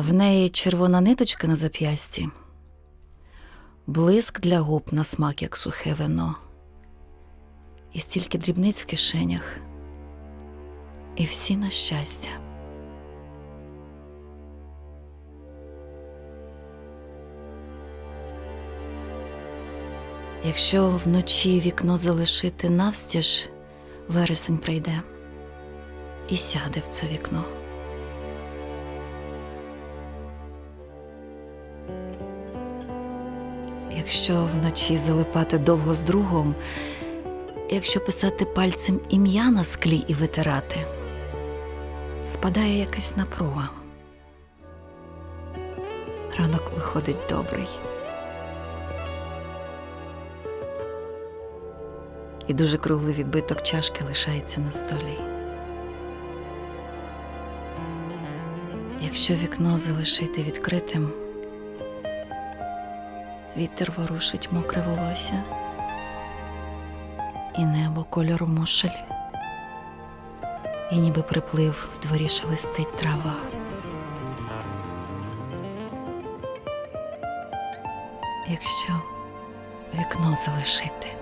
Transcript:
В неї червона ниточка на зап'ясті, блиск для губ на смак, як сухе вино, і стільки дрібниць в кишенях, і всі на щастя. Якщо вночі вікно залишити навстіж, вересень прийде і сяде в це вікно. Якщо вночі залипати довго з другом, якщо писати пальцем ім'я на склі і витирати, спадає якась напруга. Ранок виходить добрий. І дуже круглий відбиток чашки лишається на столі. Якщо вікно залишити відкритим, вітер ворушить мокре волосся і небо кольору мушель, і ніби приплив в дворі шелестить трава. Якщо вікно залишити.